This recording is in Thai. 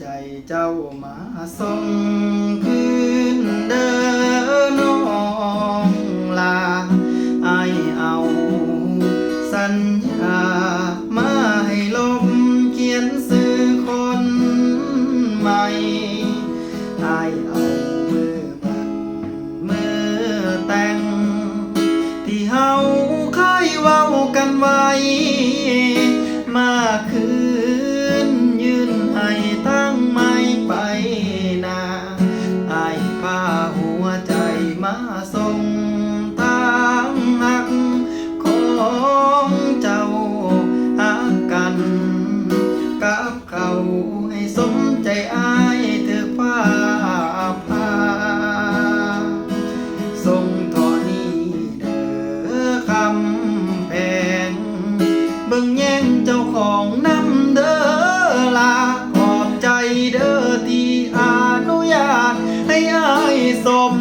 ใจเจ้ามาส่งคืนเดินน้องลาไอเอาสัญญามาให้ลบเขียนสื่อคนใหม่ไอเอามือบัดมือแต่ง ที่เฮาเคยเว้ากันไว้ ของเจ้าหากัน กับเขาให้สมใจอายเธอผ้าผ้าทรงทอนี้เด้อคำแพงเบิ่งแย่งเจ้าของน้ำเด้อลาขอบใจเด้อที่อนุญาตให้อายสม